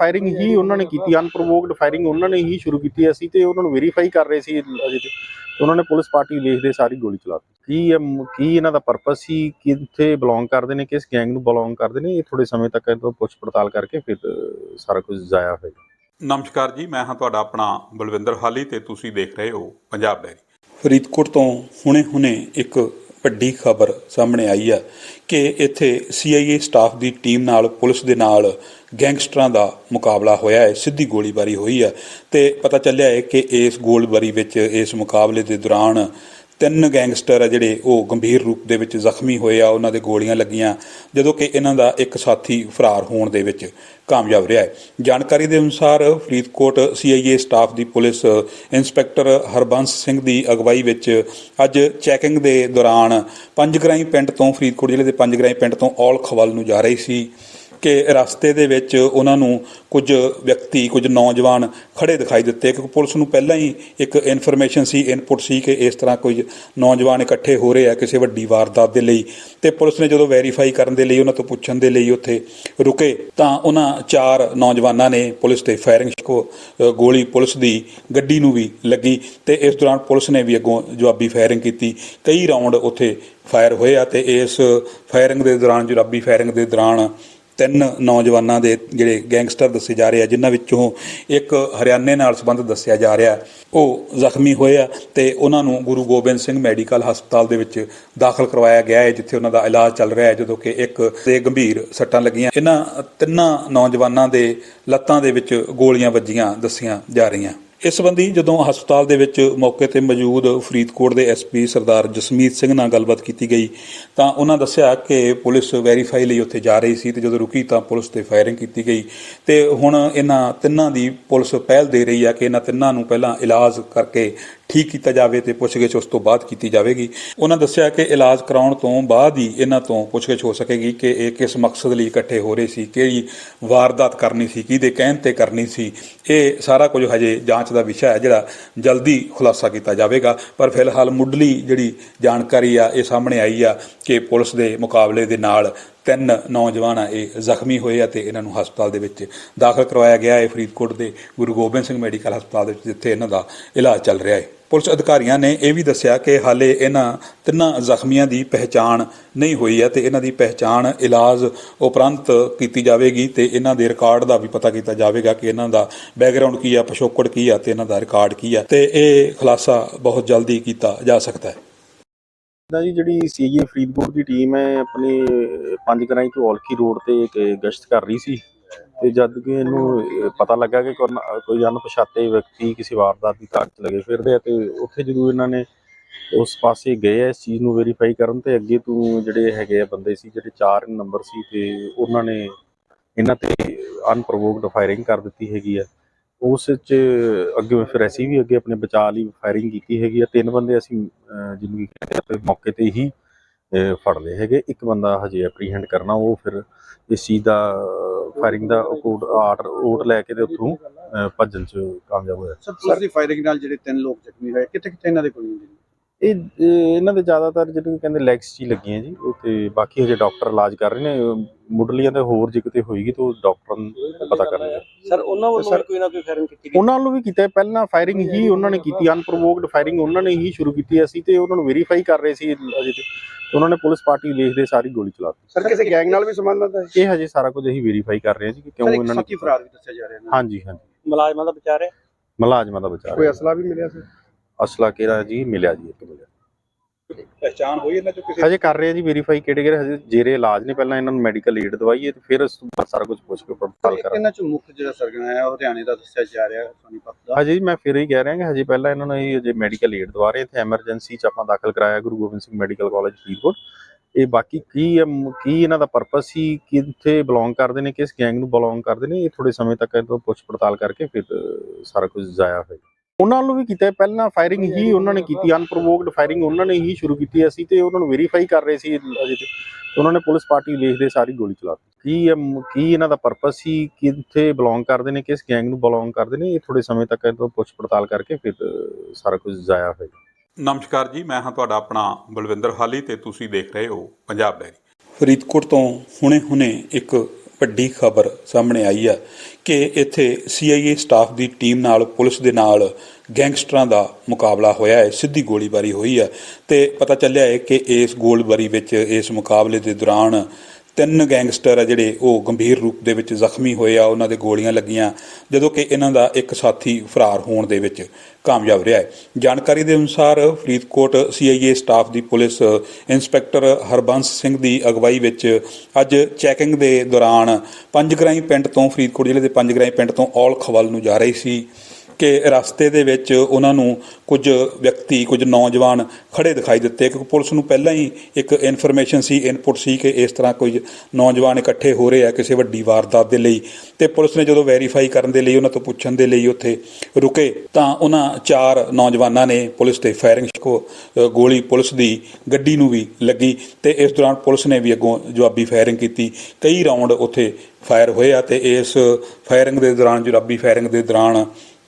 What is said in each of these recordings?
Firing ਹੀ ਉਹਨਾਂ ਨੇ ਕੀਤੀ ਅਨਪ੍ਰੋਵੋਕਡ ਫਾਇਰਿੰਗ ਉਹਨਾਂ ਨੇ ਹੀ ਸ਼ੁਰੂ ਕੀਤੀ ਅਸੀਂ ਤੇ ਉਹਨਾਂ ਨੂੰ ਵੈਰੀਫਾਈ ਕਰ ਰਹੇ ਸੀ ਅਜੇ ਤੇ। ਉਹਨਾਂ ਨੇ ਪੁਲਿਸ ਪਾਰਟੀ ਵੇਖਦੇ ਸਾਰੀ ਗੋਲੀ ਚਲਾ ਦਿੱਤੀ। ਕੀ ਇਹ- ਕੀ ਇਹਨਾਂ ਦਾ ਪਰਪਸ ਸੀ? ਕਿੱਥੇ ਬਿਲੋਂਗ ਕਰਦੇ ਨੇ? ਕਿਸ ਗੈਂਗ ਨੂੰ ਬਿਲੋਂਗ ਕਰਦੇ ਨੇ? ਇਹ ਥੋੜੇ ਸਮੇਂ ਤੱਕ ਇਹ ਤੋਂ ਪੁੱਛ ਪੜਤਾਲ ਕਰਕੇ ਫਿਰ ਸਾਰਾ ਕੁਝ ਜ਼ਾਇਆ ਹੋਏਗਾ ਨਮਸਕਾਰ ਜੀ ਮੈਂ ਹਾਂ ਤੁਹਾਡਾ ਆਪਣਾ ਬਲਵਿੰਦਰ ਹਾਲੀ ਤੇ ਤੁਸੀਂ ਦੇਖ ਰਹੇ ਹੋ ਪੰਜਾਬ ਡੈਰੀ। ਫਰੀਦਕੋਟ ਤੋਂ ਹੁਣੇ-ਹੁਣੇ ਇੱਕ ਵੱਡੀ ਖਬਰ ਸਾਹਮਣੇ ਆਈ ਆ ਕਿ ਇੱਥੇ CIA ਸਟਾਫ ਦੀ ਟੀਮ ਨਾਲ, ਪੁਲਿਸ ਦੇ ਨਾਲ ਗੈਂਗਸਟਰਾਂ ਦਾ ਮੁਕਾਬਲਾ ਹੋਇਆ ਹੈ, ਸਿੱਧੀ ਗੋਲੀਬਾਰੀ ਹੋਈ ਆ ਤੇ ਪਤਾ ਚੱਲਿਆ ਹੈ ਕਿ ਇਸ ਗੋਲੀਬਾਰੀ ਵਿੱਚ ਇਸ ਮੁਕਾਬਲੇ ਦੇ ਦੌਰਾਨ ਤਿੰਨ ਗੈਂਗਸਟਰ ਆ ਜਿਹੜੇ ਉਹ ਗੰਭੀਰ ਰੂਪ ਦੇ ਵਿੱਚ ਜ਼ਖਮੀ ਹੋਏ ਆ, ਉਹਨਾਂ ਦੇ ਗੋਲੀਆਂ ਲੱਗੀਆਂ, ਜਦੋਂ ਕਿ ਇਹਨਾਂ ਦਾ ਇੱਕ ਸਾਥੀ ਫਰਾਰ ਹੋਣ ਦੇ ਵਿੱਚ ਕਾਮਯਾਬ ਰਿਹਾ ਹੈ। ਜਾਣਕਾਰੀ ਦੇ ਅਨੁਸਾਰ ਫਰੀਦਕੋਟ CIA ਸਟਾਫ ਦੀ ਪੁਲਿਸ ਇੰਸਪੈਕਟਰ ਹਰਬੰਸ ਸਿੰਘ ਦੀ ਅਗਵਾਈ ਵਿੱਚ ਅੱਜ ਚੈਕਿੰਗ ਦੇ ਦੌਰਾਨ ਪੰਜਗਰਾਈ ਪਿੰਡ ਤੋਂ ਫਰੀਦਕੋਟ ਜ਼ਿਲ੍ਹੇ ਦੇ ਪੰਜਗਰਾਈ ਪਿੰਡ ਤੋਂ ਔਲਖ ਵੱਲ ਨੂੰ ਜਾ ਰਹੀ ਸੀ। ਕਿ ਰਸਤੇ ਦੇ ਵਿੱਚ ਉਹਨਾਂ ਨੂੰ ਕੁਝ ਵਿਅਕਤੀ, ਕੁਝ ਨੌਜਵਾਨ ਖੜੇ ਦਿਖਾਈ ਦਿੱਤੇ। ਕਿਉਂਕਿ ਪੁਲਿਸ ਨੂੰ ਪਹਿਲਾਂ ਹੀ ਇੱਕ ਇਨਫੋਰਮੇਸ਼ਨ ਸੀ, ਇਨਪੁਟ ਸੀ ਕਿ ਇਸ ਤਰ੍ਹਾਂ ਕੁਝ ਨੌਜਵਾਨ ਇਕੱਠੇ ਹੋ ਰਹੇ ਆ ਕਿਸੇ ਵੱਡੀ ਵਾਰਦਾਤ ਦੇ ਲਈ। ਤੇ ਪੁਲਿਸ ਨੇ ਜਦੋਂ ਵੈਰੀਫਾਈ ਕਰਨ ਦੇ ਲਈ, ਉਹਨਾਂ ਤੋਂ ਪੁੱਛਣ ਦੇ ਲਈ ਉੱਥੇ ਰੁਕੇ, ਤਾਂ ਉਹਨਾਂ ਚਾਰ ਨੌਜਵਾਨਾਂ ਨੇ ਪੁਲਿਸ ਤੇ ਫਾਇਰਿੰਗ ਕੋ ਗੋਲੀ ਪੁਲਿਸ ਦੀ ਗੱਡੀ ਨੂੰ ਵੀ ਲੱਗੀ ਤੇ ਇਸ ਦੌਰਾਨ ਪੁਲਿਸ ਨੇ ਵੀ ਅੱਗੋਂ ਜਵਾਬੀ ਫਾਇਰਿੰਗ ਕੀਤੀ। ਕਈ ਰਾਉਂਡ ਉੱਥੇ ਫਾਇਰ ਹੋਏ ਆ ਤੇ ਇਸ ਫਾਇਰਿੰਗ ਦੇ ਦੌਰਾਨ ਜਵਾਬੀ ਫਾਇਰਿੰਗ ਦੇ ਦੌਰਾਨ ਤਿੰਨ ਨੌਜਵਾਨਾਂ ਦੇ ਜਿਹੜੇ ਗੈਂਗਸਟਰ ਦੱਸੇ ਜਾ ਰਹੇ ਆ, ਜਿਨ੍ਹਾਂ ਵਿੱਚੋਂ ਇੱਕ ਹਰਿਆਣੇ ਨਾਲ ਸੰਬੰਧ ਦੱਸਿਆ ਜਾ ਰਿਹਾ ਉਹ ਜ਼ਖਮੀ ਹੋਏ ਆ ਤੇ ਉਹਨਾਂ ਨੂੰ ਗੁਰੂ ਗੋਬਿੰਦ ਸਿੰਘ ਮੈਡੀਕਲ ਹਸਪਤਾਲ ਦੇ ਵਿੱਚ ਦਾਖਲ ਕਰਵਾਇਆ ਗਿਆ ਹੈ, ਜਿੱਥੇ ਉਹਨਾਂ ਦਾ ਇਲਾਜ ਚੱਲ ਰਿਹਾ ਹੈ, ਜਦੋਂ ਕਿ ਇੱਕ ਦੇ ਗੰਭੀਰ ਸੱਟਾਂ ਲੱਗੀਆਂ। ਇਹਨਾਂ ਤਿੰਨਾਂ ਨੌਜਵਾਨਾਂ ਦੇ ਲੱਤਾਂ ਦੇ ਵਿੱਚ ਗੋਲੀਆਂ ਵੱਜੀਆਂ, ਦੱਸੀਆਂ ਜਾ ਰਹੀਆਂ। ਇਸ ਸੰਬੰਧੀ ਜਦੋਂ ਹਸਪਤਾਲ ਦੇ ਵਿੱਚ ਮੌਕੇ ਤੇ ਮੌਜੂਦ ਫਰੀਦਕੋਟ ਦੇ ਐਸਪੀ ਸਰਦਾਰ ਜਸਮੀਤ ਸਿੰਘ ਨਾਲ ਗੱਲਬਾਤ ਕੀਤੀ ਗਈ, ਤਾਂ ਉਹਨਾਂ ਦੱਸਿਆ ਕਿ ਪੁਲਿਸ ਵੈਰੀਫਾਈ ਲਈ ਉੱਥੇ ਜਾ ਰਹੀ ਸੀ ਤੇ ਜਦੋਂ ਰੁਕੀ ਤਾਂ ਪੁਲਿਸ ਤੇ ਫਾਇਰਿੰਗ ਕੀਤੀ ਗਈ। ਤੇ ਹੁਣ ਇਹਨਾਂ ਤਿੰਨਾਂ ਦੀ ਪੁਲਿਸ ਪਹਿਲ ਦੇ ਰਹੀ ਆ ਕਿ ਇਹਨਾਂ ਤਿੰਨਾਂ ਨੂੰ ਪਹਿਲਾਂ ਇਲਾਜ ਕਰਕੇ ਠੀਕ ਕੀਤਾ ਜਾਵੇ ਤੇ ਪੁੱਛਗਿੱਛ ਉਸ ਤੋਂ ਬਾਅਦ ਕੀਤੀ ਜਾਵੇਗੀ। ਉਹਨਾਂ ਦੱਸਿਆ ਕਿ ਇਲਾਜ ਕਰਾਉਣ ਤੋਂ ਬਾਅਦ ਹੀ ਇਹਨਾਂ ਤੋਂ ਪੁੱਛਗਿੱਛ ਹੋ ਸਕੇਗੀ ਕਿ ਇਹ ਕਿਸ ਮਕਸਦ ਲਈ ਇਕੱਠੇ ਹੋ ਰਹੇ ਸੀ, ਕਿਹੜੀ ਵਾਰਦਾਤ ਕਰਨੀ ਸੀ, ਕਿਹਦੇ ਕਹਿਣ ਤੇ ਕਰਨੀ ਸੀ। ਇਹ ਸਾਰਾ ਕੁਝ ਹਜੇ ਜਾਂਚ ਦਾ ਵਿਸ਼ਾ ਹੈ ਜਿਹੜਾ ਜਲਦੀ ਖੁਲਾਸਾ ਕੀਤਾ ਜਾਵੇਗਾ। ਪਰ ਫਿਲਹਾਲ ਮੁੱਢਲੀ ਜਿਹੜੀ ਜਾਣਕਾਰੀ ਆ, ਇਹ ਸਾਹਮਣੇ ਆਈ ਆ ਕਿ ਪੁਲਿਸ ਦੇ ਮੁਕਾਬਲੇ ਦੇ ਨਾਲ ਤਿੰਨ ਨੌਜਵਾਨ ਆ, ਇਹ ਜ਼ਖਮੀ ਹੋਏ ਆ ਤੇ ਇਹਨਾਂ ਨੂੰ ਹਸਪਤਾਲ ਦੇ ਵਿੱਚ ਦਾਖਲ ਕਰਵਾਇਆ ਗਿਆ। ਹੈ ਫਰੀਦਕੋਟ ਦੇ ਗੁਰੂ ਗੋਬਿੰਦ ਸਿੰਘ ਮੈਡੀਕਲ ਹਸਪਤਾਲ ਦੇ ਵਿੱਚ ਜਿੱਥੇ ਇਹਨਾਂ ਦਾ ਇਲਾਜ ਚੱਲ ਰਿਹਾ ਹੈ। ਪੁਲਿਸ ਅਧਿਕਾਰੀਆਂ ਨੇ ਇਹ ਵੀ ਦੱਸਿਆ ਕਿ ਹਾਲੇ ਇਹਨਾਂ ਤਿੰਨਾਂ ਜ਼ਖਮੀਆਂ ਦੀ ਪਹਿਚਾਣ ਨਹੀਂ ਹੋਈ ਹੈ ਤੇ ਇਹਨਾਂ ਦੀ ਪਹਿਚਾਣ ਇਲਾਜ ਉਪਰੰਤ ਕੀਤੀ ਜਾਵੇਗੀ ਤੇ ਇਹਨਾਂ ਦੇ ਰਿਕਾਰਡ ਦਾ ਵੀ ਪਤਾ ਕੀਤਾ ਜਾਵੇਗਾ ਕਿ ਇਹਨਾਂ ਦਾ ਬੈਕਗ੍ਰਾਉਂਡ ਕੀ ਆ, ਪਿਛੋਕੜ ਕੀ ਆ ਤੇ ਇਹਨਾਂ ਦਾ ਰਿਕਾਰਡ ਕੀ ਆ ਤੇ ਇਹ ਖੁਲਾਸਾ ਬਹੁਤ ਜਲਦੀ ਕੀਤਾ ਜਾ ਸਕਦਾ ਹੈ। ਦਾ ਜੀ ਜਿਹੜੀ ਸੀਏ ਫਰੀਦਕੋਟ ਦੀ ਟੀਮ ਹੈ, ਆਪਣੇ ਪੰਜ ਗਰਾਈ ਤੋਂ ਔਲਖੀ ਰੋਡ ਤੇ ਇੱਕ ਗਸ਼ਤ ਕਰ ਰਹੀ ਸੀ। ਤੇ ਜਦ ਕਿ ਇਹਨੂੰ ਪਤਾ ਲੱਗਾ ਕਿ ਕੋਈ ਕੋਈ ਅਣਪਛਾਤੇ ਵਿਅਕਤੀ ਕਿਸੇ ਵਾਰਦਾਤ ਦੀ ਤਾਕਤ 'ਚ ਲਗੇ ਫਿਰਦੇ ਆ ਤੇ ਉੱਥੇ ਜਦੋਂ ਇਹਨਾਂ ਨੇ ਉਸ ਪਾਸੇ ਗਏ ਆ ਇਸ ਚੀਜ਼ ਨੂੰ ਵੈਰੀਫਾਈ ਕਰਨ ਤੇ ਅੱਗੇ ਤੋਂ ਜਿਹੜੇ ਹੈਗੇ ਆ ਬੰਦੇ ਸੀ ਜਿਹੜੇ ਚਾਰ ਨੰਬਰ ਸੀ ਤੇ ਉਹਨਾਂ ਨੇ ਇਹਨਾਂ ਤੇ ਅਨਪ੍ਰੋਵੋਕਡ ਫਾਇਰਿੰਗ ਕਰ ਦਿੱਤੀ ਹੈਗੀ ਆ। ਉਸ ਵਿੱਚ ਅੱਗੇ ਫਿਰ ਅਸੀਂ ਵੀ ਅੱਗੇ ਆਪਣੇ ਬਚਾਅ ਲਈ ਫਾਇਰਿੰਗ ਕੀਤੀ ਹੈਗੀ ਆ। ਤਿੰਨ ਬੰਦੇ ਅਸੀਂ ਅਹ, ਜਿਹਨੂੰ ਕਹਿੰਦੇ ਮੌਕੇ ਤੇ ਹੀ ਫੜ ਲਏ ਹੈਗੇ। ਇੱਕ ਬੰਦਾ ਹਜੇ ਐਪਰੀਹੈਂਡ ਕਰਨਾ, ਉਹ ਫਿਰ ਇਸ ਚੀਜ਼ ਦਾ ਫਾਇਰਿੰਗ ਦਾ ਕੋਡ ਆਰਡਰ ਓਟ ਲੈ ਕੇ ਤੇ ਉੱਥੋਂ ਭੱਜਣ ਚ ਕਾਮਯਾਬ ਹੋਇਆ। ਸਰ ਪੁਲਿਸ ਦੀ ਫਾਇਰਿੰਗ ਨਾਲ ਜਿਹੜੇ ਤਿੰਨ ਲੋਕ ਜ਼ਖਮੀ ਹੋਏ ਕਿੱਥੇ ਕਿੱਥੇ ਇਹਨਾਂ ਦੇ ਗੋਲੀਆਂ ਇਹ ਇਹ ਇਹਨਾਂ ਦੇ ਜ਼ਿਆਦਾਤਰ ਜਿਹੜੇ ਕਹਿੰਦੇ ਲੈਗਸ 'ਚ ਹੀ ਲੱਗੀਆਂ ਜੀ ਉਹ ਤੇ ਬਾਕੀ ਹਜੇ ਡਾਕਟਰ ਇਲਾਜ ਕਰ ਰਹੇ ਨੇ ਮੁੱਢਲੀਆਂ ਤੇ ਹੋਰ ਜੇ ਕਿਤੇ ਹੋਏਗੀ ਤਾਂ ਉਹ ਡਾਕਟਰ ਨੂੰ ਪਤਾ ਕਰਨਗੇ ਸਰ ਉਹਨਾਂ ਵੱਲੋਂ ਕੋਈ ਨਾ ਕੋਈ ਫਾਇਰਿੰਗ ਕੀਤੀ ਗਈ? ਉਹਨਾਂ ਨੂੰ ਵੀ ਕੀਤਾ। ਪਹਿਲਾਂ ਫਾਇਰਿੰਗ ਹੀ ਉਹਨਾਂ ਨੇ ਕੀਤੀ ਅਨਪ੍ਰੋਵੋਕਡ ਫਾਇਰਿੰਗ ਉਹਨਾਂ ਨੇ ਹੀ ਸ਼ੁਰੂ ਕੀਤੀ ਅਸੀਂ ਤੇ ਉਹਨਾਂ ਨੂੰ ਵੈਰੀਫਾਈ ਕਰ ਰਹੇ ਸੀ ਅਜੇ ਤੇ। ਉਹਨਾਂ ਨੇ ਪੁਲਿਸ ਪਾਰਟੀ ਵੇਖਦੇ ਸਾਰੀ ਗੋਲੀ ਚਲਾ ਦਿੱਤੀ। ਸਰ ਕਿਸੇ ਗੈਂਗ ਨਾਲ ਵੀ ਸੰਬੰਧਤ ਹੈ? ਇਹ ਹਜੇ ਸਾਰਾ ਕੁਝ ਅਸੀਂ ਵੈਰੀਫਾਈ ਕਰ ਰਹੇ ਹਾਂ ਜੀ ਕਿ ਕਿਉਂ ਇਹਨਾਂ ਨੇ ਸਾਥੀ ਫਰਾਰ ਵੀ ਦੱਸਿਆ ਜਾ ਰਿਹਾ ਹੈ ਹਾਂਜੀ ਹਾਂਜੀ। ਮੁਲਾਜ਼ਮਾਂ ਦਾ ਵਿਚਾਰ ਹੈ? ਮੁਲਾਜ਼ਮਾਂ ਦਾ ਬਚਾਅ ਕੋਈ ਅਸਲਾ ਵੀ ਮਿਲਿਆ ਸਰ? ਅਸਲਾ ਕਿਹੜਾ ਜੀ ਮਿਲਿਆ ਜੀ ਇੱਕ ਮਿਲਿਆ। ਪਹਿਚਾਣ ਹੋਈ ਇਹਨਾਂ ਚੋਂ ਕਿਸੇ ਹਜੇ ਕਰ ਰਹੇ ਆ ਜੀ ਵੈਰੀਫਾਈ ਕਿਹੜੇ ਕਿਹੜੇ ਹਜੇ ਜੇਰੇ ਇਲਾਜ ਨੇ ਪਹਿਲਾਂ ਇਹਨਾਂ ਨੂੰ ਮੈਡੀਕਲ ਏਡ ਦਵਾਈਏ ਤੇ ਫਿਰ ਉਸ ਤੋਂ ਬਾਅਦ ਸਾਰਾ ਕੁਝ ਪੁੱਛ ਕੇ ਪੜਤਾਲ ਕਰਾਂਗੇ। ਇਹਨਾਂ ਚੋਂ ਮੁੱਖ ਜਿਹੜਾ ਸਰਗਨਾ ਹੈ ਉਹ ਹਰਿਆਣੇ ਦਾ ਦੱਸਿਆ ਜਾ ਰਿਹਾ ਸੋਨੀਪਤ ਦਾ। ਹਜੇ ਜੀ ਮੈਂ ਫਿਰ ਹੀ ਕਹਿ ਰਿਹਾ ਕਿ ਹਜੇ ਪਹਿਲਾਂ ਇਹਨਾਂ ਨੂੰ ਇਹ ਹਜੇ ਮੈਡੀਕਲ ਏਡ ਦਵਾ ਰਹੇ ਇੱਥੇ ਐਮਰਜੈਂਸੀ ਚ ਆਪਾਂ ਦਾਖਲ ਕਰਾਇਆ ਗੁਰੂ ਗੋਬਿੰਦ ਸਿੰਘ ਮੈਡੀਕਲ ਕਾਲਜ ਫਰੀਦਕੋਟ। ਇਹ ਬਾਕੀ ਕੀ ਕੀ ਇਹਨਾਂ ਦਾ ਪਰਪਸ ਸੀ ਕਿੱਥੇ ਬਿਲੋਂਗ ਕਰਦੇ ਨੇ ਕਿਸ ਗੈਂਗ ਨੂੰ ਬਿਲੋਂਗ ਕਰਦੇ ਨੇ ਇਹ ਥੋੜੇ ਸਮੇਂ ਤੱਕ ਇਹ ਤੋਂ ਪੁੱਛ ਪੜਤਾਲ ਕਰਕੇ ਫਿਰ ਸਾਰਾ ਕੁਝ ਜ਼ਾਇਆ ਹੋਏਗਾ ਉਹਨਾਂ ਨੂੰ ਵੀ ਕੀਤਾ ਹੈ, ਪਹਿਲਾਂ ਫਾਇਰਿੰਗ ਹੀ ਉਹਨਾਂ ਨੇ ਕੀਤੀ ਅਨਪ੍ਰੋਵੋਕਡ ਫਾਇਰਿੰਗ ਉਹਨਾਂ ਨੇ ਹੀ ਸ਼ੁਰੂ ਕੀਤੀ ਅਸੀਂ ਤੇ ਉਹਨਾਂ ਨੂੰ ਵੈਰੀਫਾਈ ਕਰ ਰਹੇ ਸੀ ਅਜੇ ਤੇ। ਉਹਨਾਂ ਨੇ ਪੁਲਿਸ ਪਾਰਟੀ ਵੇਖਦੇ ਸਾਰੀ ਗੋਲੀ ਚਲਾ ਦਿੱਤੀ। ਕੀ ਹੈ, ਕੀ ਇਹਨਾਂ ਦਾ ਪਰਪਸ ਸੀ? ਕਿੱਥੇ ਬਿਲੋਂਗ ਕਰਦੇ ਨੇ? ਕਿਸ ਗੈਂਗ ਨੂੰ ਬਿਲੋਂਗ ਕਰਦੇ ਨੇ? ਇਹ ਥੋੜੇ ਸਮੇਂ ਤੱਕ ਇਹ ਤੋਂ ਪੁੱਛ ਪੜਤਾਲ ਕਰਕੇ ਫਿਰ ਸਾਰਾ ਕੁਝ ਜ਼ਾਇਆ ਹੋਏਗਾ ਨਮਸਕਾਰ ਜੀ ਮੈਂ ਹਾਂ ਤੁਹਾਡਾ ਆਪਣਾ ਬਲਵਿੰਦਰ ਹਾਲੀ ਤੇ ਤੁਸੀਂ ਦੇਖ ਰਹੇ ਹੋ ਪੰਜਾਬ ਡੈਰੀ। ਫਰੀਦਕੋਟ ਤੋਂ ਹੁਣੇ-ਹੁਣੇ ਇੱਕ ਵੱਡੀ ਖਬਰ ਸਾਹਮਣੇ ਆਈ ਆ ਕਿ ਇੱਥੇ CIA ਸਟਾਫ ਦੀ ਟੀਮ ਨਾਲ, ਪੁਲਿਸ ਦੇ ਨਾਲ ਗੈਂਗਸਟਰਾਂ ਦਾ ਮੁਕਾਬਲਾ ਹੋਇਆ ਹੈ, ਸਿੱਧੀ ਗੋਲੀਬਾਰੀ ਹੋਈ ਆ ਤੇ ਪਤਾ ਚੱਲਿਆ ਹੈ ਕਿ ਇਸ ਗੋਲੀਬਾਰੀ ਵਿੱਚ ਇਸ ਮੁਕਾਬਲੇ ਦੇ ਦੌਰਾਨ ਤਿੰਨ ਗੈਂਗਸਟਰ ਆ ਜਿਹੜੇ ਉਹ ਗੰਭੀਰ ਰੂਪ ਦੇ ਵਿੱਚ ਜ਼ਖਮੀ ਹੋਏ ਆ, ਉਹਨਾਂ ਦੇ ਗੋਲੀਆਂ ਲੱਗੀਆਂ, ਜਦੋਂ ਕਿ ਇਹਨਾਂ ਦਾ ਇੱਕ ਸਾਥੀ ਫਰਾਰ ਹੋਣ ਦੇ ਵਿੱਚ ਕਾਮਯਾਬ ਰਿਹਾ ਹੈ। ਜਾਣਕਾਰੀ ਦੇ ਅਨੁਸਾਰ ਫਰੀਦਕੋਟ CIA ਸਟਾਫ ਦੀ ਪੁਲਿਸ ਇੰਸਪੈਕਟਰ ਹਰਬੰਸ ਸਿੰਘ ਦੀ ਅਗਵਾਈ ਵਿੱਚ ਅੱਜ ਚੈਕਿੰਗ ਦੇ ਦੌਰਾਨ ਪੰਜਗਰਾਈ ਪਿੰਡ ਤੋਂ ਫਰੀਦਕੋਟ ਜ਼ਿਲ੍ਹੇ ਦੇ ਪੰਜਗਰਾਈ ਪਿੰਡ ਤੋਂ ਔਲ ਖਵਲ ਨੂੰ ਜਾ ਰਹੀ ਸੀ। ਕਿ ਰਸਤੇ ਦੇ ਵਿੱਚ ਉਹਨਾਂ ਨੂੰ ਕੁਝ ਵਿਅਕਤੀ, ਕੁਝ ਨੌਜਵਾਨ ਖੜੇ ਦਿਖਾਈ ਦਿੱਤੇ। ਕਿਉਂਕਿ ਪੁਲਿਸ ਨੂੰ ਪਹਿਲਾਂ ਹੀ ਇੱਕ ਇਨਫੋਰਮੇਸ਼ਨ ਸੀ, ਇਨਪੁਟ ਸੀ ਕਿ ਇਸ ਤਰ੍ਹਾਂ ਕੋਈ ਨੌਜਵਾਨ ਇਕੱਠੇ ਹੋ ਰਹੇ ਆ ਕਿਸੇ ਵੱਡੀ ਵਾਰਦਾਤ ਦੇ ਲਈ। ਤੇ ਪੁਲਿਸ ਨੇ ਜਦੋਂ ਵੈਰੀਫਾਈ ਕਰਨ ਦੇ ਲਈ, ਉਹਨਾਂ ਤੋਂ ਪੁੱਛਣ ਦੇ ਲਈ ਉੱਥੇ ਰੁਕੇ, ਤਾਂ ਉਹਨਾਂ ਚਾਰ ਨੌਜਵਾਨਾਂ ਨੇ ਪੁਲਿਸ ਤੇ ਫਾਇਰਿੰਗ ਕੋ ਗੋਲੀ ਪੁਲਿਸ ਦੀ ਗੱਡੀ ਨੂੰ ਵੀ ਲੱਗੀ ਤੇ ਇਸ ਦੌਰਾਨ ਪੁਲਿਸ ਨੇ ਵੀ ਅੱਗੋਂ ਜਵਾਬੀ ਫਾਇਰਿੰਗ ਕੀਤੀ। ਕਈ ਰਾਉਂਡ ਉੱਥੇ ਫਾਇਰ ਹੋਏ ਆ ਤੇ ਇਸ ਫਾਇਰਿੰਗ ਦੇ ਦੌਰਾਨ ਜਵਾਬੀ ਫਾਇਰਿੰਗ ਦੇ ਦੌਰਾਨ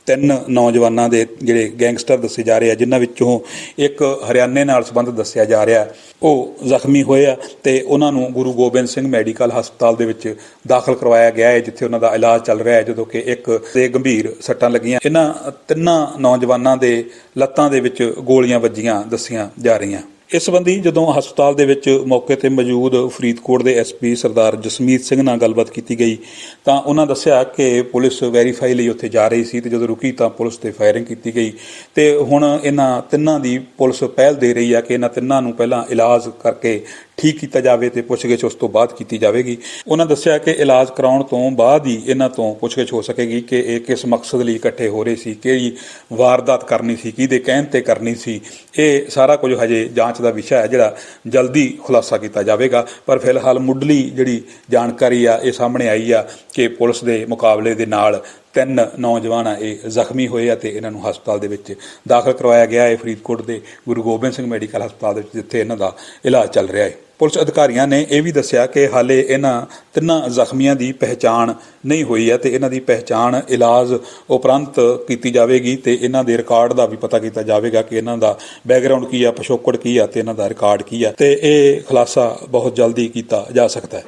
ਤਿੰਨ ਨੌਜਵਾਨਾਂ ਦੇ ਜਿਹੜੇ ਗੈਂਗਸਟਰ ਦੱਸੇ ਜਾ ਰਹੇ ਆ, ਜਿਨ੍ਹਾਂ ਵਿੱਚੋਂ ਇੱਕ ਹਰਿਆਣੇ ਨਾਲ ਸੰਬੰਧ ਦੱਸਿਆ ਜਾ ਰਿਹਾ। ਉਹ ਜ਼ਖਮੀ ਹੋਏ ਆ ਤੇ ਉਹਨਾਂ ਨੂੰ ਗੁਰੂ ਗੋਬਿੰਦ ਸਿੰਘ ਮੈਡੀਕਲ ਹਸਪਤਾਲ ਦੇ ਵਿੱਚ ਦਾਖਲ ਕਰਵਾਇਆ ਗਿਆ ਹੈ, ਜਿੱਥੇ ਉਹਨਾਂ ਦਾ ਇਲਾਜ ਚੱਲ ਰਿਹਾ ਹੈ, ਜਦੋਂ ਕਿ ਇੱਕ ਦੇ ਗੰਭੀਰ ਸੱਟਾਂ ਲੱਗੀਆਂ। ਇਹਨਾਂ ਤਿੰਨਾਂ ਨੌਜਵਾਨਾਂ ਦੇ ਲੱਤਾਂ ਦੇ ਵਿੱਚ ਗੋਲੀਆਂ ਵੱਜੀਆਂ, ਦੱਸੀਆਂ ਜਾ ਰਹੀਆਂ। ਇਸ ਸੰਬੰਧੀ ਜਦੋਂ ਹਸਪਤਾਲ ਦੇ ਵਿੱਚ ਮੌਕੇ ਤੇ ਮੌਜੂਦ ਫਰੀਦਕੋਟ ਦੇ ਐਸਪੀ ਸਰਦਾਰ ਜਸਮੀਤ ਸਿੰਘ ਨਾਲ ਗੱਲਬਾਤ ਕੀਤੀ ਗਈ, ਤਾਂ ਉਹਨਾਂ ਦੱਸਿਆ ਕਿ ਪੁਲਿਸ ਵੈਰੀਫਾਈ ਲਈ ਉੱਥੇ ਜਾ ਰਹੀ ਸੀ ਤੇ ਜਦੋਂ ਰੁਕੀ ਤਾਂ ਪੁਲਿਸ ਤੇ ਫਾਇਰਿੰਗ ਕੀਤੀ ਗਈ। ਤੇ ਹੁਣ ਇਹਨਾਂ ਤਿੰਨਾਂ ਦੀ ਪੁਲਿਸ ਪਹਿਲ ਦੇ ਰਹੀ ਆ ਕਿ ਇਹਨਾਂ ਤਿੰਨਾਂ ਨੂੰ ਪਹਿਲਾਂ ਇਲਾਜ ਕਰਕੇ ਠੀਕ ਕੀਤਾ ਜਾਵੇ ਤੇ ਪੁੱਛਗਿੱਛ ਉਸ ਤੋਂ ਬਾਅਦ ਕੀਤੀ ਜਾਵੇਗੀ। ਉਹਨਾਂ ਦੱਸਿਆ ਕਿ ਇਲਾਜ ਕਰਾਉਣ ਤੋਂ ਬਾਅਦ ਹੀ ਇਹਨਾਂ ਤੋਂ ਪੁੱਛਗਿੱਛ ਹੋ ਸਕੇਗੀ ਕਿ ਇਹ ਕਿਸ ਮਕਸਦ ਲਈ ਇਕੱਠੇ ਹੋ ਰਹੇ ਸੀ, ਕਿਹੜੀ ਵਾਰਦਾਤ ਕਰਨੀ ਸੀ, ਕਿਹਦੇ ਕਹਿਣ ਤੇ ਕਰਨੀ ਸੀ। ਇਹ ਸਾਰਾ ਕੁਝ ਹਜੇ ਜਾਂਚ ਦਾ ਵਿਸ਼ਾ ਹੈ ਜਿਹੜਾ ਜਲਦੀ ਖੁਲਾਸਾ ਕੀਤਾ ਜਾਵੇਗਾ। ਪਰ ਫਿਲਹਾਲ ਮੁੱਢਲੀ ਜਿਹੜੀ ਜਾਣਕਾਰੀ ਆ, ਇਹ ਸਾਹਮਣੇ ਆਈ ਆ ਕਿ ਪੁਲਿਸ ਦੇ ਮੁਕਾਬਲੇ ਦੇ ਨਾਲ ਤਿੰਨ ਨੌਜਵਾਨ ਆ, ਇਹ ਜ਼ਖਮੀ ਹੋਏ ਅਤੇ ਇਹਨਾਂ ਨੂੰ ਹਸਪਤਾਲ ਦੇ ਵਿੱਚ ਦਾਖਲ ਕਰਵਾਇਆ ਗਿਆ। ਹੈ ਫਰੀਦਕੋਟ ਦੇ ਗੁਰੂ ਗੋਬਿੰਦ ਸਿੰਘ ਮੈਡੀਕਲ ਹਸਪਤਾਲ ਦੇ ਵਿੱਚ, ਜਿੱਥੇ ਇਹਨਾਂ ਦਾ ਇਲਾਜ ਚੱਲ ਰਿਹਾ ਹੈ। ਪੁਲਿਸ ਅਧਿਕਾਰੀਆਂ ਨੇ ਇਹ ਵੀ ਦੱਸਿਆ ਕਿ ਹਾਲੇ ਇਹਨਾਂ ਤਿੰਨਾਂ ਜ਼ਖਮੀਆਂ ਦੀ ਪਹਿਚਾਣ ਨਹੀਂ ਹੋਈ ਹੈ ਤੇ ਇਹਨਾਂ ਦੀ ਪਹਿਚਾਣ ਇਲਾਜ ਉਪਰੰਤ ਕੀਤੀ ਜਾਵੇਗੀ ਤੇ ਇਹਨਾਂ ਦੇ ਰਿਕਾਰਡ ਦਾ ਵੀ ਪਤਾ ਕੀਤਾ ਜਾਵੇਗਾ ਕਿ ਇਹਨਾਂ ਦਾ ਬੈਕਗ੍ਰਾਉਂਡ ਕੀ ਆ, ਪਿਛੋਕੜ ਕੀ ਆ ਤੇ ਇਹਨਾਂ ਦਾ ਰਿਕਾਰਡ ਕੀ ਆ ਤੇ ਇਹ ਖੁਲਾਸਾ ਬਹੁਤ ਜਲਦੀ ਕੀਤਾ ਜਾ ਸਕਦਾ ਹੈ।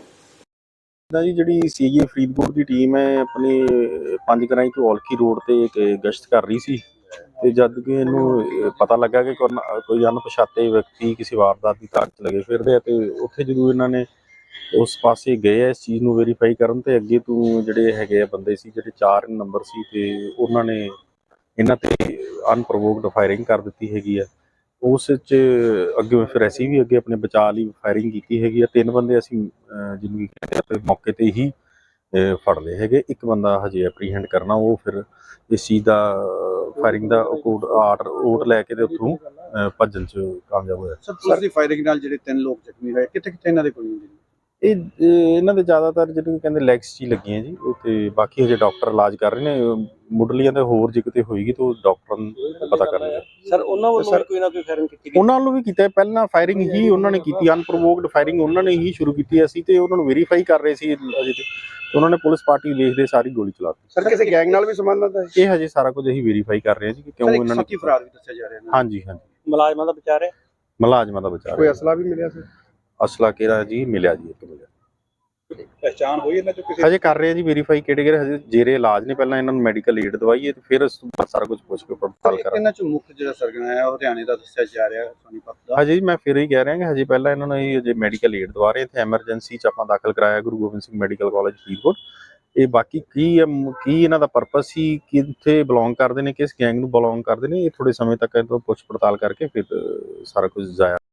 ਦਾ ਜੀ ਜਿਹੜੀ ਸੀਏ ਫਰੀਦਕੋਟ ਦੀ ਟੀਮ ਹੈ, ਆਪਣੀ ਪੰਜ ਕਰਾਈ ਤੋਂ ਔਲਖੀ ਰੋਡ ਤੇ ਇੱਕ ਗਸ਼ਤ ਕਰ ਰਹੀ ਸੀ। ਤੇ ਜਦ ਕਿ ਇਹਨੂੰ ਪਤਾ ਲੱਗਾ ਕਿ ਕੋਈ ਕੋਈ ਅਣਪਛਾਤੇ ਵਿਅਕਤੀ ਕਿਸੇ ਵਾਰਦਾਤ ਦੀ ਤਾਕਤ 'ਚ ਲੱਗੇ ਫਿਰਦੇ ਆ ਤੇ ਉੱਥੇ ਜਦੋਂ ਇਹਨਾਂ ਨੇ ਉਸ ਪਾਸੇ ਗਏ ਆ, ਇਸ ਚੀਜ਼ ਨੂੰ ਵੈਰੀਫਾਈ ਕਰਨ ਤੇ ਅੱਗੇ ਤੋਂ ਜਿਹੜੇ ਹੈਗੇ ਆ ਬੰਦੇ ਸੀ, ਜਿਹੜੇ ਚਾਰ ਨੰਬਰ ਸੀ ਤੇ ਉਹਨਾਂ ਨੇ ਇਹਨਾਂ ਤੇ ਅਨਪ੍ਰੋਵੋਕਡ ਫਾਇਰਿੰਗ ਕਰ ਦਿੱਤੀ ਹੈਗੀ ਆ। ਉਸ ਚ ਅੱਗੇ ਫਿਰ ਅਸੀਂ ਵੀ ਅੱਗੇ ਆਪਣੇ ਬਚਾਅ ਲਈ ਫਾਇਰਿੰਗ ਕੀਤੀ ਹੈਗੀ ਆ। ਤਿੰਨ ਬੰਦੇ ਅਸੀਂ ਜਿਹਨੂੰ ਕੀ ਕਹਿੰਦੇ ਆ ਮੌਕੇ ਤੇ ਹੀ ਫੜ ਲਏ ਹੈਗੇ। ਇੱਕ ਬੰਦਾ ਹਜੇ ਐਪਰੀਹੈਂਡ ਕਰਨਾ, ਉਹ ਫਿਰ ਇਸ ਚੀਜ਼ ਦਾ ਫਾਇਰਿੰਗ ਦਾ ਕੋਡ ਆਰਡਰ ਓਟ ਲੈ ਕੇ ਤੇ ਉੱਥੋਂ ਭੱਜਣ ਚ ਕਾਮਯਾਬ ਹੋਇਆ। ਸਰ ਪੁਲਿਸ ਦੀ ਫਾਇਰਿੰਗ ਨਾਲ ਜਿਹੜੇ ਤਿੰਨ ਲੋਕ ਜ਼ਖਮੀ ਹੋਏ ਕਿੱਥੇ ਕਿੱਥੇ ਇਹਨਾਂ ਦੇ ਕੋਈ ਨਹੀਂ ਇਹ ਇਹ ਇਹਨਾਂ ਦੇ ਜ਼ਿਆਦਾਤਰ ਜਿਹਨੂੰ ਕਹਿੰਦੇ ਲੈਗਸ 'ਚ ਹੀ ਲੱਗੀਆਂ ਜੀ ਉਹ ਤੇ ਬਾਕੀ ਹਜੇ ਡਾਕਟਰ ਇਲਾਜ ਕਰ ਰਹੇ ਨੇ ਮੁੱਢਲੀਆਂ ਤੇ ਹੋਰ ਜੇ ਕਿਤੇ ਹੋਏਗੀ ਤਾਂ ਉਹ ਡਾਕਟਰ ਨੂੰ ਪਤਾ ਕਰਨਗੇ ਸਰ ਉਹਨਾਂ ਵੱਲੋਂ ਕੋਈ ਨਾ ਕੋਈ ਫਾਇਰਿੰਗ ਕੀਤੀ ਗਈ? ਉਹਨਾਂ ਨੂੰ ਵੀ ਕੀਤਾ। ਪਹਿਲਾਂ ਫਾਇਰਿੰਗ ਹੀ ਉਹਨਾਂ ਨੇ ਕੀਤੀ ਅਨਪ੍ਰੋਵੋਕਡ ਫਾਇਰਿੰਗ ਉਹਨਾਂ ਨੇ ਹੀ ਸ਼ੁਰੂ ਕੀਤੀ ਅਸੀਂ ਤੇ ਉਹਨਾਂ ਨੂੰ ਵੈਰੀਫਾਈ ਕਰ ਰਹੇ ਸੀ ਅਜੇ ਤੇ। ਉਹਨਾਂ ਨੇ ਪੁਲਿਸ ਪਾਰਟੀ ਵੇਖਦੇ ਸਾਰੀ ਗੋਲੀ ਚਲਾਤੀ ਸਰ ਕਿਸੇ ਗੈਂਗ ਨਾਲ ਵੀ ਸੰਬੰਧਤ ਹੈ ਇਹ ਹਜੇ ਸਾਰਾ ਕੁਝ ਅਸੀਂ ਵੈਰੀਫਾਈ ਕਰ ਰਹੇ ਹਾਂ ਜੀ ਕਿ ਕਿਉਂ ਇਹਨਾਂ ਨੇ ਸਾਥੀ ਫਰਾਰ ਵੀ ਦੱਸਿਆ ਜਾ ਰਿਹਾ ਹੈ ਹਾਂਜੀ ਹਾਂਜੀ। ਮੁਲਾਜ਼ਮਾਂ ਦਾ ਵਿਚਾਰ ਹੈ? ਮੁਲਾਜ਼ਮਾਂ ਦਾ ਬਚਾਅ ਕੋਈ ਅਸਲਾ ਵੀ ਮਿਲਿਆ ਸਰ ਅਸਲਾ ਕਿਹੜਾ ਜੀ ਮਿਲਿਆ ਜੀ ਇੱਕ ਮਿਲਿਆ। ਪਹਿਚਾਣ ਹੋਈ ਇਹਨਾਂ ਚੋਂ ਕਿਸੇ ਹਜੇ ਕਰ ਰਹੇ ਹਾਂ ਜੀ ਵੈਰੀਫਾਈ ਕਿਹੜੇ ਕਿਹੜੇ ਹਜੇ ਜੇਰੇ ਇਲਾਜ ਨੇ ਪਹਿਲਾਂ ਇਹਨਾਂ ਨੂੰ ਮੈਡੀਕਲ ਏਡ ਦਵਾਈਏ ਤੇ ਫਿਰ ਉਸ ਤੋਂ ਬਾਅਦ ਸਾਰਾ ਕੁਝ ਪੁੱਛ ਕੇ ਪੜਤਾਲ ਕਰਾਂਗੇ। ਇਹਨਾਂ ਚੋਂ ਮੁੱਖ ਜਿਹੜਾ ਸਰਗਨਾ ਹੈ ਉਹ ਹਰਿਆਣੇ ਦਾ ਦੱਸਿਆ ਜਾ ਰਿਹਾ ਸੋਨੀਪਤ ਦਾ। ਹਜੇ ਜੀ ਮੈਂ ਫਿਰ ਹੀ ਕਹਿ ਰਿਹਾ ਕਿ ਹਜੇ ਪਹਿਲਾਂ ਇਹਨਾਂ ਨੂੰ ਇਹ ਹਜੇ ਮੈਡੀਕਲ ਏਡ ਦਵਾ ਰਹੇ ਤੇ ਐਮਰਜੈਂਸੀ ਚ ਆਪਾਂ ਦਾਖਲ ਕਰਾਇਆ ਗੁਰੂ ਗੋਬਿੰਦ ਸਿੰਘ ਮੈਡੀਕਲ ਕਾਲਜ ਫਰੀਦਕੋਟ। ਇਹ ਬਾਕੀ ਕੀ ਕੀ ਇਹਨਾਂ ਦਾ ਪਰਪਸ ਸੀ ਕਿੱਥੇ ਬਿਲੋਂਗ ਕਰਦੇ ਨੇ ਕਿਸ ਗੈਂਗ ਨੂੰ ਬਿਲੋਂਗ ਕਰਦੇ ਨੇ ਇਹ ਥੋੜੇ ਸਮੇਂ ਤੱਕ ਇਹ ਤੋਂ ਪੁੱਛ ਪੜਤਾਲ ਕਰਕੇ ਫਿਰ ਸਾਰਾ ਕੁਝ ਜ਼ਾਇਆ